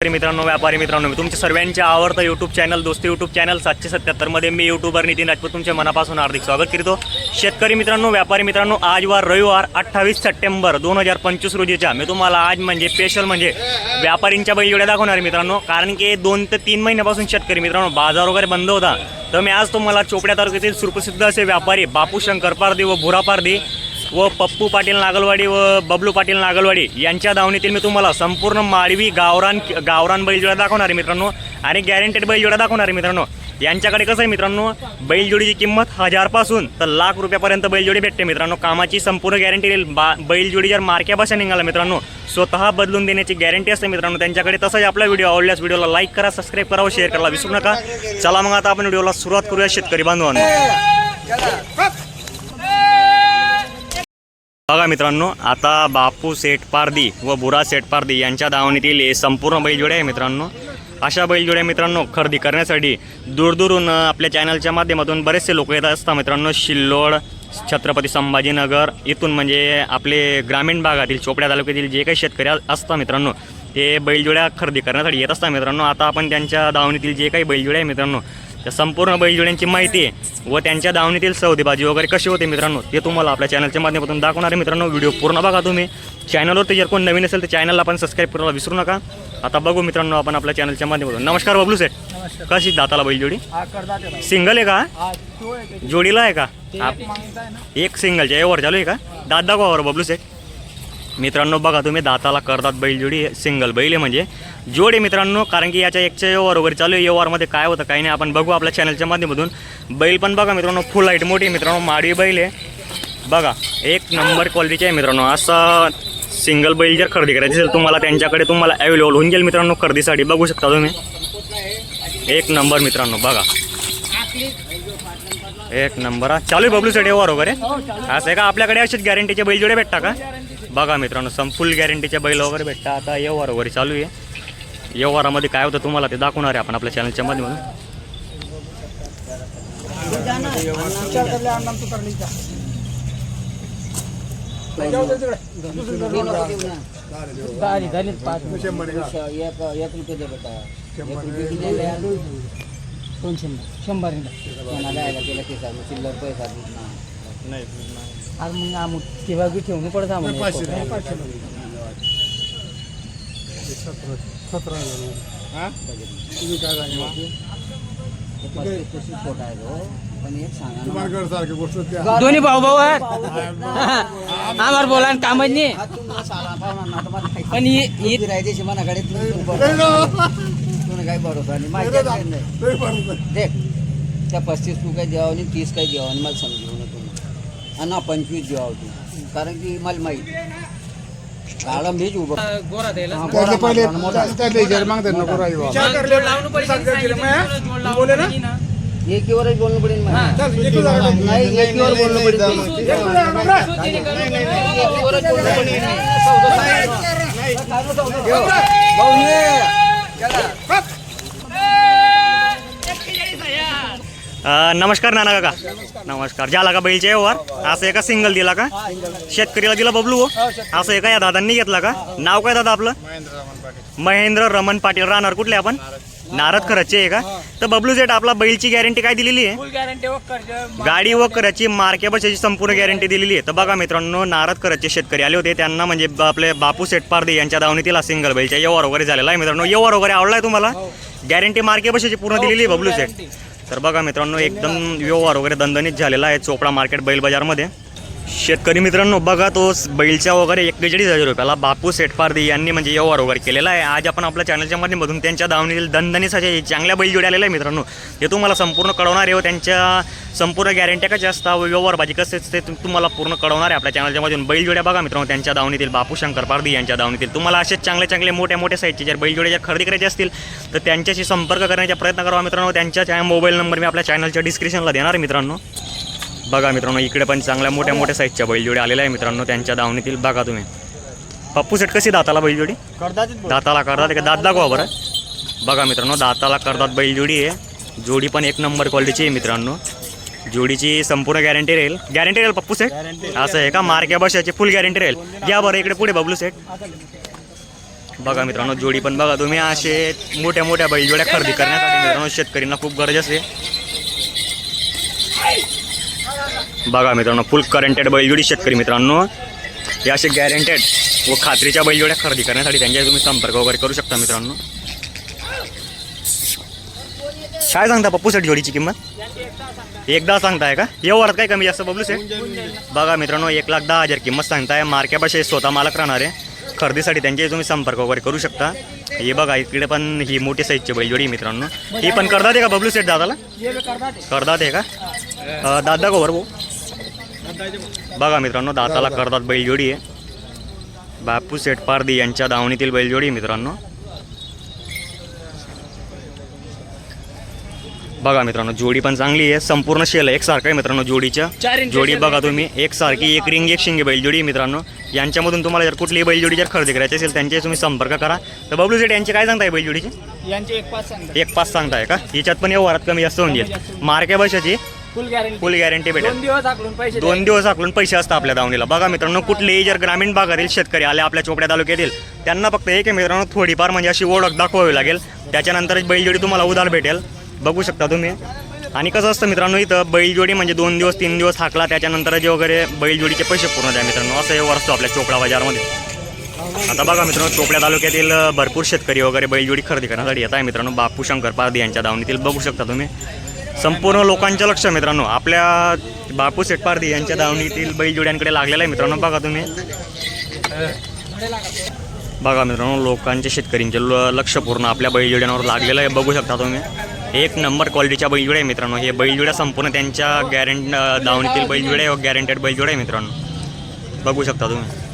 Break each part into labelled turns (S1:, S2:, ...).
S1: शेतकरी मित्रांनो व्यापारी मित्रांनो मी तुमच्या सर्वांचे आवडतं YouTube channel Dosti YouTube channel सातशे सत्याहत्तरमध्ये मी यूट्यूबर नितीन राजपूत तुमच्या मनापासून हार्दिक स्वागत करतो. शेतकरी मित्रांनो व्यापारी मित्रांनो आज वार रविवार अठ्ठावीस सप्टेंबर दोन हजार पंचवीस रोजीच्या. मी तुम्हाला आज म्हणजे स्पेशल म्हणजे व्यापारींच्या बैलजोड्या दाखवणार आहे मित्रांनो. कारण की दोन ते तीन महिन्यापासून शेतकरी मित्रांनो बाजार वगैरे बंद होता. तर मी आज तुम्हाला चोपड्या तालुक्यातील सुप्रसिद्ध असे व्यापारी बापू शंकर पारदी व भुरा पारदी व पप्पू पाटील नागलवाडी व बबलू पाटील नागलवाडी यांच्या दावणीतील मी तुम्हाला संपूर्ण माळवी गावरान गावरान बैलजोड्या दाखवणार आहे मित्रांनो. आणि गॅरंटेड बैलजोड्या दाखवणार आहे मित्रांनो. यांच्याकडे कसं आहे मित्रांनो बैलजोडीची किंमत हजारपासून तर लाख रुपयापर्यंत बैलजोडी भेटते मित्रांनो. कामाची संपूर्ण गॅरंटी देईल बा बैलजोडी जर मार्क्या भाषा निघाला मित्रांनो स्वतः बदलून देण्याची गॅरंटी असते मित्रांनो. त्यांच्याकडे तसंच आपला व्हिडिओ आवडल्यास व्हिडिओला लाईक करा सबस्क्राईब करा व शेअर करा विसरू नका. चला मग आता आपण व्हिडिओला सुरुवात करूया शेतकरी बांधवांना. बघा मित्रांनो आता बापू सेठ पारदी व बुरा सेठ पारदी यांच्या दावणीतील संपूर्ण बैलजोड्या आहे मित्रांनो. अशा बैलजोड्या मित्रांनो खरेदी करण्यासाठी दूरदूरून आपल्या चॅनलच्या माध्यमातून बरेचसे लोक येत असतात मित्रांनो. शिल्लोड छत्रपती संभाजीनगर इथून म्हणजे आपले ग्रामीण भागातील चोपड्या तालुक्यातील जे काही शेतकरी असतात मित्रांनो ते बैलजोड्या खरेदी करण्यासाठी येत असतात मित्रांनो. आता आपण त्यांच्या दावणीतील जे काही बैलजोड्या आहे मित्रांनो त्या संपूर्ण बैलजोड्यांची माहिती आहे व त्यांच्या दावणीतील सौदेबाजी वगैरे कशी होते मित्रांनो ते तुम्हाला आपल्या चॅनलच्या माध्यमातून दाखवणार आहे मित्रांनो. व्हिडिओ पूर्ण बघा तुम्ही. चॅनलवरती जर कोण नवीन असेल तर चॅनलला पण सबस्क्राईब करायला विसरू नका. आता बघू मित्रांनो आपण आपल्या चॅनलच्या माध्यमातून. नमस्कार बबलू
S2: नमस्कार.
S1: कशी दाताला बैलजोडी? सिंगल आहे का?
S2: तो.
S1: जोडीला आहे का?
S2: ते एक
S1: सिंगलच्या एवर चालू आहे का? दात दाखवा बबलू सेठ मित्रांनो बघा तुम्ही दाताला करतात बैलजोडी. सिंगल बैल आहे म्हणजे. जोडे मित्रांनो कारण की याच्या एकच्या व्यवहार वगैरे चालू आहे. व्यवहारमध्ये काय होतं काही नाही. आपण बघू आपल्या चॅनलच्या माध्यमातून. बैल पण बघा मित्रांनो फुल लाइट मोठी आहे मित्रांनो. माडवी बैल आहे. बघा एक नंबर क्वालिटीचे आहे मित्रांनो. असा सिंगल बैल जर खरेदी करायची असेल तुम्हाला त्यांच्याकडे तुम्हाला अवेलेबल होऊन जाईल मित्रांनो खरेदीसाठी. बघू शकता तुम्ही. एक नंबर मित्रांनो बघा. एक नंबर हा. चालू आहे बबलू साठी व्यवहार वगैरे? असं आहे का? आपल्याकडे असेच गॅरंटीचे बैलजोडे भेटता का? बघा मित्रांनो सम फुल गॅरंटीचे बैल वगैरे भेटता. आता व्यवहार वगैरे चालू आहे. व्यवहारामध्ये काय होतं तुम्हाला ते दाखवणार आहे आपण आपल्या चॅनलच्या माध्यमातून.
S2: पाच शंभर
S3: चिल्लर पैसा
S2: आज मग बी ठेवून पडत आम्हाला
S3: हा?
S2: दोन्ही भाऊ भाऊ आहे आम्हाला बोला कामच नाही.
S3: हा
S2: पण
S3: तुला काही भरोसा नाही. माहिती देख त्या पस्तीस तू काही द्यावं नाही तीस काही द्यावं नाही. मला समजू ना तुम्ही आणि ना पंचवीस द्यावं तू. कारण की मला माहीत. काळं मीच उभं
S2: गोरा द्यायला
S3: हा, गोरा माणसानं मोठा.
S2: विचार करले लावून बोले ना
S3: एकीवरच बोलणं पडेल. नाही एकीवर बोलणं पडेल तुला. एकीवरच बोलणं पडेल भाऊ
S1: अं, नमस्कार नाना काका. नमस्कार. झाला का बैलच्या व्यवहार? असं एका सिंगल दिला का? शेतकरीला दिला बबलू हो? असं एका या दादांनी घेतला का? नाव काय दादा आपलं? महेंद्र रमण पाटील. राहणार कुठले आपण? नारद खरचे आहे का? तर बबलू सेट आपला बैलची गॅरंटी काय दिलेली आहे?
S2: फुल गॅरंटी कर्ज
S1: गाडी व कराची मार्क्या बसायची संपूर्ण गॅरंटी दिलेली आहे. तर बघा मित्रांनो नारद कराचे शेतकरी आले होते. त्यांना म्हणजे ब- आपले बापू सेठ पारदे यांच्या दावणीतील हा सिंगल बैलच्या व्यवहार वगैरे झालेला आहे. मित्रांनो व्यवहार वगैरे आवडलाय तुम्हाला? गॅरंटी मार्के बसायची पूर्ण दिलेली आहे बबलू सेठ. तर बघा मित्रांनो एकदम व्यवहार वगैरे दणदणीत झालेला आहे चोपडा मार्केट बैल बाजारमध्ये शेतकरी मित्रांनो बघा तो बैलच्या वगैरे एक्केचाळीस हजार रुपयाला बापू सेठपारदी यांनी म्हणजे व्यवहार वगैरे केलेला आहे. आज आपण आपल्या चॅनलच्या माध्यमातून त्यांच्या दावणीतील दणदणीसाठी चांगल्या बैलजोडी आलेल्या आहे मित्रांनो. हे तुम्हाला संपूर्ण कळवणार आहे व त्यांच्या संपूर्ण गॅरंट्या कशा असतात व व्यवहारबाजी कसे ते तुम्हाला पूर्ण कळवणार आहे आपल्या चॅनलच्या मधून बैलजोड्या बघा मित्रांनो त्यांच्या दावणीतील बापू शंकर पारदी यांच्या दावणीतील. तुम्हाला असेच चांगले चांगले मोठ्या मोठ्या साईजचे जर बैलजोड्या जोड्या खरेदी करायचे असतील तर त्यांच्याशी संपर्क करण्याचा प्रयत्न करावा मित्रांनो. त्यांच्या मोबाईल नंबर मी आपल्या चॅनलच्या डिस्क्रिप्शनला देणार आहे मित्रांनो. बघा मित्रांनो इकडे पण चांगल्या मोठ्या मोठ्या साईजच्या बैलजोडी आलेल्या आहे मित्रांनो त्यांच्या दावणीतील बघा तुम्ही. पप्पू सेट कशी दाताला बैलजोडी? दाताला करतात का दात दाखवा बरं. बघा मित्रांनो दाताला करतात बैलजोडी आहे. जोडी पण एक नंबर क्वालिटीची आहे मित्रांनो. जोडीची संपूर्ण गॅरंटी राहील. गॅरंटी राहील पप्पू सेट असं आहे का? मार्क्या बसायची फुल गॅरंटी राहील. घ्या बरं इकडे पुढे बबलू सेट बघा मित्रांनो जोडी पण बघा तुम्ही. असे मोठ्या मोठ्या बैलजोड्या खरेदी करण्यासाठी मित्रांनो शेतकऱ्यांना खूप गरज असते. बघा मित्रांनो फुल करंटेड बैलजोडी शेतकरी मित्रांनो. हे असे गॅरंटेड व खात्रीच्या बैलजोड्या खरेदी करण्यासाठी त्यांच्या तुम्ही संपर्क वगैरे करू शकता मित्रांनो. काय सांगता पप्पूसाठी जोडीची किंमत? एकदा सांगताय का? एवढ्यात काय कमी जास्त बबलू सेट बघा मित्रांनो एक लाख दहा हजार किंमत सांगताय. मार्केटपाशी स्वतः मालक राहणार. आहे खरेदीसाठी त्यांचे तुम्ही संपर्क वगैरे करू शकता. हे बघा इकडे पण ही मोठी साईजची बैलजोडी मित्रांनो. ही पण करतात का बबलू सेट दादाला? करतात आहे का दादा गोवर भाऊ बघा मित्रांनो दाताला करतात बैलजोडी आहे बापू सेठ पारदी यांच्या दावणीतील बैलजोडी मित्रांनो. बघा मित्रांनो जोडी पण चांगली आहे. संपूर्ण शेल आहे. एकसारखं आहे मित्रांनो जोडीच्या जोडी बघा तुम्ही. एक सारखी एक रिंग एक शिंगे बैलजोडी आहे मित्रांनो. यांच्यामधून तुम्हाला जर कुठलीही बैलजोडी जर खरेदी करायची असेल त्यांचे तुम्ही संपर्क करा. तर बबलू सेठ यांचे काय सांगताय बैलजोडीचे?
S2: यांचे एक पाच
S1: सांगताय का? याच्यात पण व्यवहारात कमी जास्त होऊन जाईल. मार्के बशाची.
S2: फुल गॅरंटी
S1: फुल गॅरंटी भेटेल.
S2: दोन दिवस आकडून पैसे
S1: दोन दिवस आकलून पैसे असतात आपल्या दावणीला. बघा मित्रांनो कुठलेही जर ग्रामीण भागातील शेतकरी आले आपल्या चोपड्या तालुक्यातील त्यांना फक्त एक आहे मित्रांनो थोडीफार म्हणजे अशी ओळख दाखवावी लागेल. त्याच्यानंतरच बैलजोडी तुम्हाला उधार भेटेल. बघू शकता तुम्ही. आणि कसं असतं मित्रांनो इथं बैलजोडी म्हणजे दोन दिवस तीन दिवस हाकला त्याच्यानंतर जे वगैरे बैलजोडीचे पैसे पूर्ण द्या मित्रांनो. असं व्यवहार असतो आपल्या चोपडा बाजारमध्ये. आता बघा मित्रांनो चोपड्या तालुक्यातील भरपूर शेतकरी वगैरे बैलजोडी खरेदी करण्यासाठी येत आहे मित्रांनो. बापू शंकर पारदी यांच्या दावणीतील बघू शकता तुम्ही. संपूर्ण लोकांचं लक्ष मित्रांनो. आपल्या बापू शेठ यांच्या दावणीतील बैलजोड्यांकडे लागलेलं आहे मित्रांनो. बघा तुम्ही. बघा मित्रांनो लोकांचे शेतकरींचे ल- लक्ष पूर्ण आपल्या बैलजोड्यांवर लागलेलं आहे. बघू शकता तुम्ही. एक नंबर क्वालिटीच्या बैलजोड्या आहे मित्रांनो. हे बैलजोड्या संपूर्ण त्यांच्या गॅरंट दावणीतील बैलजोड्या गॅरंटेड बैलजोड्या आहे मित्रांनो. बघू शकता तुम्ही.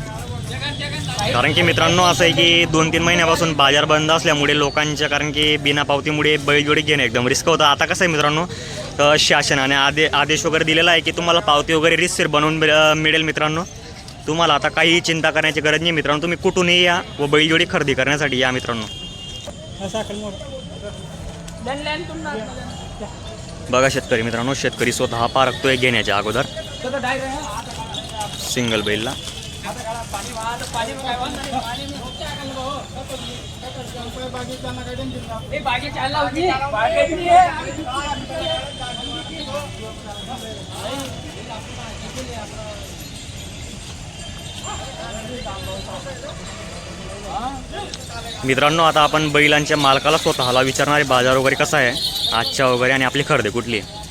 S1: कारण की मित्रांनो असं आहे की दोन तीन महिन्यापासून बाजार बंद असल्यामुळे लोकांच्या कारण की बिना पावतीमुळे बैलजोडी घेणं एकदम रिस्क होतं. आता कसं आहे मित्रांनो शासनाने आदे आदेश वगैरे दिलेला आहे की तुम्हाला पावती वगैरे रिसिर बनवून मिळ- मिळेल मित्रांनो. तुम्हाला आता काही चिंता करण्याची गरज नाही मित्रांनो. तुम्ही कुठूनही या व बैलजोडी खरेदी करण्यासाठी या मित्रांनो. बघा शेतकरी मित्रांनो शेतकरी स्वतः पारखतोय घेण्याच्या अगोदर. सिंगल बैलला. मित्रांनो आता आपण बैलांच्या मालकाला स्वतःला विचारणारे बाजार वगैरे कसा आहे? आजच्या वगैरे आणि आपली खरेदी कुठली आहे?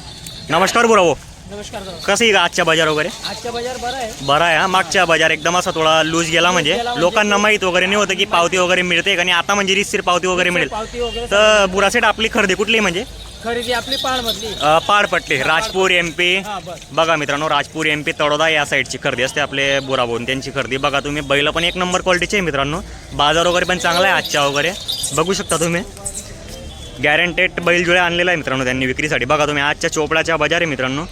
S1: नमस्कार बुरावो.
S2: नमस्कार दादा.
S1: कसं आहे का आजच्या बाजार वगैरे?
S2: आजच्या बाजार बरं आहे.
S1: बरा आहे हा? मागच्या बाजार एकदम असा थोडा लूज गेला म्हणजे. लोकांना माहीत वगैरे नाही होतं की पावती वगैरे मिळते आणि आता म्हणजे रिसिर पावती वगैरे मिळेल.
S2: पावती वगैरे
S1: तर बुरासेट आपली खरेदी कुठली आहे म्हणजे?
S2: खरेदी आपली पाळ मधली
S1: अ, पारपट्टी राजपूर एम पी
S2: हा बस.
S1: बघा मित्रांनो राजपूर एम पी तडोदा या साईडची खरेदी असते आपले बुराबोन त्यांची खरेदी बघा तुम्ही. बैल पण एक नंबर क्वालिटीचे आहे मित्रांनो. बाजार वगैरे पण चांगला आहे आजच्या वगैरे. बघू शकता तुम्ही. गॅरंटेड बैलजोड्या आणलेला आहे मित्रांनो त्यांनी विक्रीसाठी. बघा तुम्ही आजच्या चोपडाच्या बाजार आहे मित्रांनो.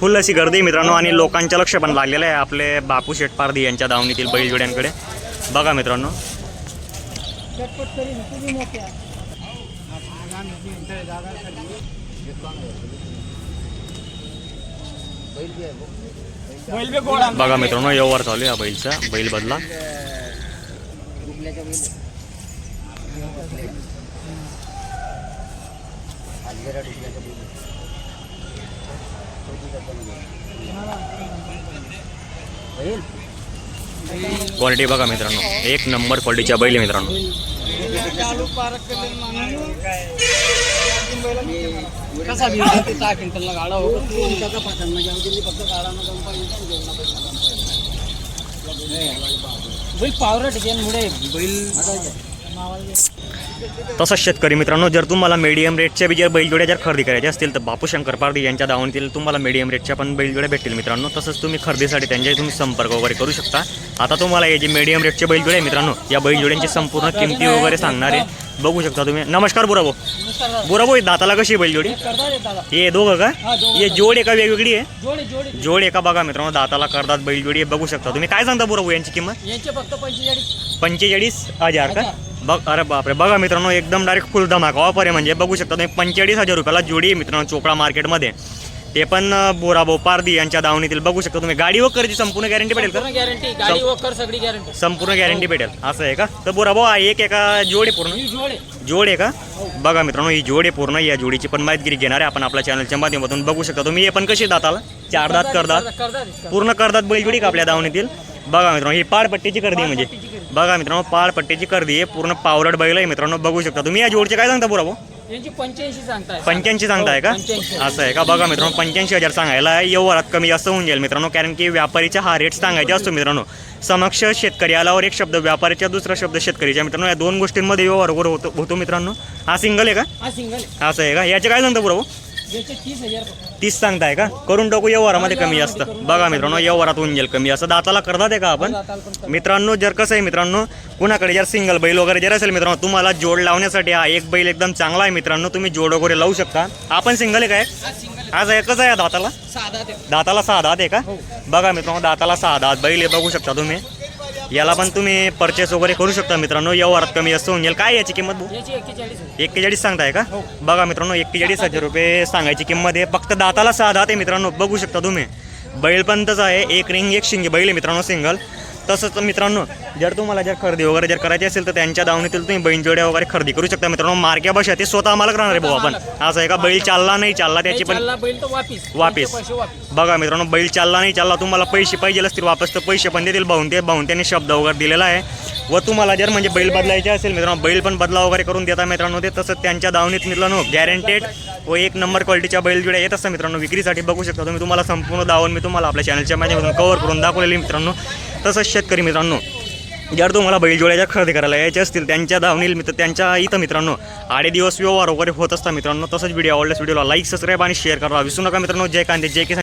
S1: फुल अशी गर्दी मित्रांनो आणि लोकांचं लक्ष पण लागलेलं आहे आपले बापू शेठ यांच्या दावणीतील बैलजोड्यांकडे. बघा मित्रांनो. बघा मित्रांनो व्यवहार चालू आहे या बैलचा बैल बदला. क्वालिटी बघा मित्रांनो. एक नंबर क्वालिटीच्या बैल मित्रांनो.
S2: हो
S3: घेऊन
S2: बैल पावरा ठिकाणमुळे बैल
S1: तसंच शेतकरी मित्रांनो जर तुम्हाला मीडियम रेटच्या बी जर बैलजोड्या जर खरेदी करायच्या असतील तर बापू शंकर पारदी यांच्या दावणीतील तुम्हाला मीडियम रेटच्या पण बैलजोड्या भेटतील मित्रांनो. तसंच तुम्ही खरेदीसाठी त्यांच्याशी तुम्ही संपर्क वगैरे करू शकता. आता तुम्हाला हे जे मीडियम रेटचे बैलजोडे आहे मित्रांनो या बैलजोड्यांची संपूर्ण किमती वगैरे सांगणार आहे. बघू शकता तुम्ही. नमस्कार बुराबो. बुराबो दाताला कशी बैलजोडी? हे दोघं का?
S2: हा,
S1: जोड एका वेगवेगळी आहे?
S2: जोडी
S1: एका बघा मित्रांनो दाताला करतात बैलजोडी बघू शकता तुम्ही. काय सांगता बुराबो यांची किंमत?
S2: पंचेचाळीस
S1: हजार का. बघ अरे बापरे बघा मित्रांनो एकदम डायरेक्ट फुल धमाका. ऑफर आहे म्हणजे बघू शकता तुम्ही पंचेचाळीस हजार रुपयाला जोडी आहे मित्रांनो चोपडा मार्केटमध्ये. ते पण बोराभाऊ पारदी यांच्या दावणीतील. बघू शकता तुम्ही गाडी वगैरेची संपूर्ण गॅरंटी भेटेल का?
S2: पूर्ण गॅरंटी गाडी वकर सगळी गॅरंटी
S1: संपूर्ण गॅरंटी भेटेल. असं आहे का? तर बोराभाऊ हा एक एका जोड आहे पूर्ण?
S2: ही जोड आहे.
S1: का? बघा मित्रांनो ही जोड आहे पूर्ण. या जोडीची पण माहितगिरी घेणार आहे आपण आपल्या चॅनलच्या माध्यमातून. बघू शकता तुम्ही हे पण कशी दाताला? चार दात करदात पूर्ण करदात बैलजोडी का आपल्या दावणीतील? बघा मित्रांनो ही पाळपट्टीची गर्दी म्हणजे. बघा मित्रांनो पाळपट्टीची गर्दी आहे. पूर्ण पावरड बैल आहे मित्रांनो बघू शकता तुम्ही. या जोडचे काय सांगता
S2: यांची पंच्याऐंशी सांगताय.
S1: पंच्याऐंशी सांगताय का?
S2: पंच्याऐंशी.
S1: असं आहे का? बघा मित्रांनो पंच्याऐंशी हजार सांगायला व्यवहारात कमी जास्त होऊन जाईल मित्रांनो कारण की व्यापारीचा हा रेट सांगायचा असतो मित्रांनो. समक्ष शेतकरी आल्यावर एक शब्द व्यापारीचा दुसरा शब्द शेतकरीच्या. मित्रांनो या दोन गोष्टींमध्ये व्यवहार होतो होतो मित्रांनो. हा सिंगल आहे का?
S2: हा सिंगल
S1: असं आहे का? याचे काय सांगता
S2: याचे तीस
S1: सांगताय का? करून टाकू व्यवहारामध्ये कमी जास्त. बघा मित्रांनो व्यवहारात होऊन जाईल कमी असं दाताला करतात आहे का आपण. मित्रांनो जर कसं आहे मित्रांनो कुणाकडे जर सिंगल बैल वगैरे जर असेल मित्रांनो तुम्हाला जोड लावण्यासाठी हा एक बैल एकदम चांगला आहे मित्रांनो. तुम्ही जोड वगैरे लावू शकता. आपण सिंगल आहे काय?
S2: हा
S1: आज कसं आहे दाताला? दाताला सहा दात आहे का. बघा मित्रांनो दाताला सहा दात बैल बघू शकता तुम्ही. याला पण तुम्ही परचेस वगैरे करू शकता मित्रांनो. व्यवहारात कमी जास्त होऊन जाईल. काय याची किंमत
S2: एक्केचाळीस
S1: सांगताय का? बघा मित्रांनो एक्केचाळीस हजार रुपये सांगायची किंमत आहे. फक्त दाताला सहा दात आहे मित्रांनो. बघू शकता तुम्ही. बैल पण तसं आहे. एक रिंग एक शिंगी बैल आहे मित्रांनो सिंगल. तसंच मित्रांनो जर तुम्हाला जर खरेदी वगैरे जर करायची असेल तर त्यांच्या दावणीतील तुम्ही बैनजोड्या वगैरे खरेदी करू शकता. मित्रांनो मार्क्या बशा ते स्वतः मालक राहणार आहे भाऊ आपण. असं आहे का? बैल चालला नाही चालला त्याची पण
S2: बैल वापिस.
S1: वापिस.
S2: पैसे वापिस.
S1: बघा मित्रांनो बैल चालला नाही चालला तुम्हाला पैसे पाहिजे असतील वापस तर पैसे पण देतील. भाऊन ते भाऊन त्यांनी शब्द वगैरे दिलेला आहे. व तुम्हाला जर म्हणजे बैल बदलायचे असेल मित्रांनो बैल पण बदला वगैरे करून देता मित्रांनो ते. तसंच त्यांच्या दावणीत मित्रांनो गॅरंटेड व एक नंबर क्वालिटीच्या बैल जुड्या येत असतात मित्रांनो विक्रीसाठी बघू शकता तुम्ही. तुम्हाला संपूर्ण दावण मी तुम्हाला आपल्या चॅनलच्या माध्यमातून कव्हर करून दाखवलेली मित्रांनो. तसंच शेतकरी मित्रांनो जर तुम्हाला बैलजोड्याच्या खरेदी करायला यायचे असतील त्यांच्या धावणील मित्र त्यांच्या इथं मित्रांनो आडे दिवस व्यवहार वगैरे होत असतात मित्रांनो तसंच व्हिडिओ आवडल्यास व्हिडिओला लाईक सबस्क्राईब आणि शेअर करा विसरू नका मित्रांनो. जय कांदे जय किसान.